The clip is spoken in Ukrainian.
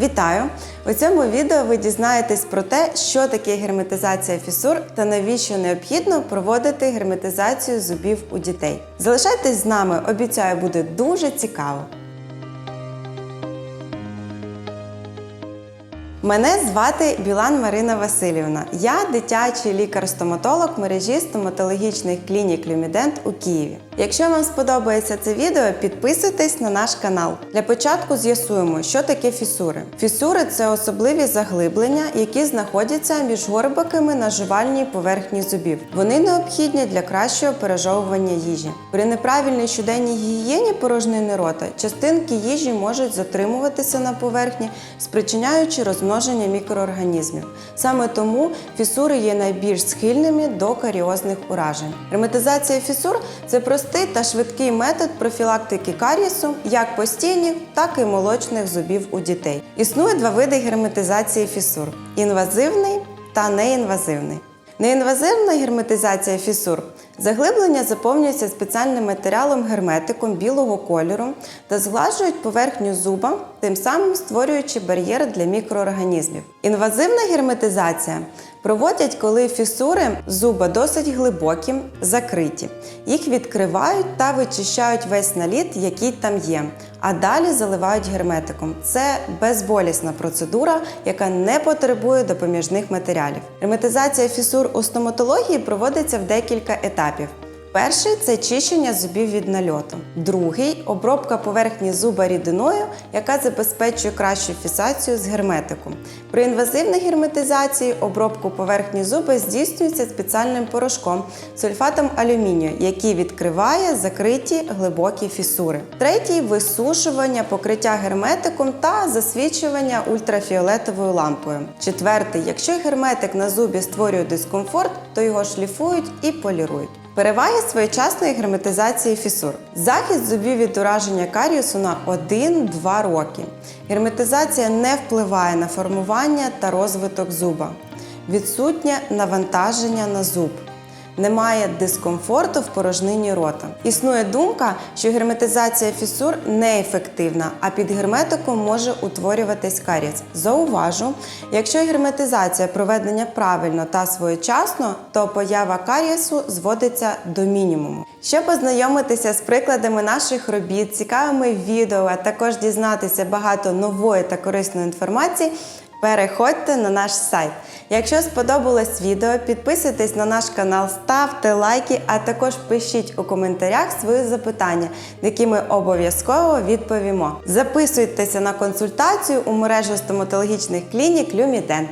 Вітаю! У цьому відео ви дізнаєтесь про те, що таке герметизація фісур та навіщо необхідно проводити герметизацію зубів у дітей. Залишайтесь з нами, обіцяю, буде дуже цікаво. Мене звати Білан Марина Васильівна. Я дитячий лікар-стоматолог мережі стоматологічних клінік Люмідент у Києві. Якщо вам сподобається це відео, підписуйтесь на наш канал. Для початку з'ясуємо, що таке фісури. Фісури це особливі заглиблення, які знаходяться між горбиками на жувальній поверхні зубів. Вони необхідні для кращого пережовування їжі. При неправильній щоденній гігієні порожнини рота частинки їжі можуть затримуватися на поверхні, спричиняючи розмноження мікроорганізмів. Саме тому фісури є найбільш схильними до каріозних уражень. Герметизація фісур це простий та швидкий метод профілактики карієсу як постійних, так і молочних зубів у дітей. Існує два види герметизації фісур: інвазивний та неінвазивний. Неінвазивна герметизація фісур. Заглиблення заповнюється спеціальним матеріалом герметиком білого кольору та зглажують поверхню зуба, тим самим створюючи бар'єр для мікроорганізмів. Інвазивна герметизація проводять, коли фісури зуба досить глибокі, закриті. Їх відкривають та вичищають весь наліт, який там є, а далі заливають герметиком. Це безболісна процедура, яка не потребує допоміжних матеріалів. Герметизація фісур у стоматології проводиться в декілька етапів етапів. Перший це чищення зубів від нальоту. Другий обробка поверхні зуба рідиною, яка забезпечує кращу фіксацію з герметиком. При інвазивній герметизації обробку поверхні зуба здійснюється спеціальним порошком сульфатом алюмінію, який відкриває закриті глибокі фісури. Третій висушування покриття герметиком та засвічування ультрафіолетовою лампою. Четвертий, якщо герметик на зубі створює дискомфорт, то його шліфують і полірують. Переваги своєчасної герметизації фісур. Захист зубів від ураження каріусу на 1-2 роки. Герметизація не впливає на формування та розвиток зуба. Відсутнє навантаження на зуб. Немає дискомфорту в порожнині рота. Існує думка, що герметизація фісур неефективна, а під герметиком може утворюватись карієс. Зауважу, якщо герметизація проведення правильно та своєчасно, то поява карієсу зводиться до мінімуму. Щоб познайомитися з прикладами наших робіт, цікавими відео, а також дізнатися багато нової та корисної інформації. Переходьте на наш сайт. Якщо сподобалось відео, підписуйтесь на наш канал, ставте лайки, а також пишіть у коментарях свої запитання, які ми обов'язково відповімо. Записуйтеся на консультацію у мережу стоматологічних клінік Люмідент.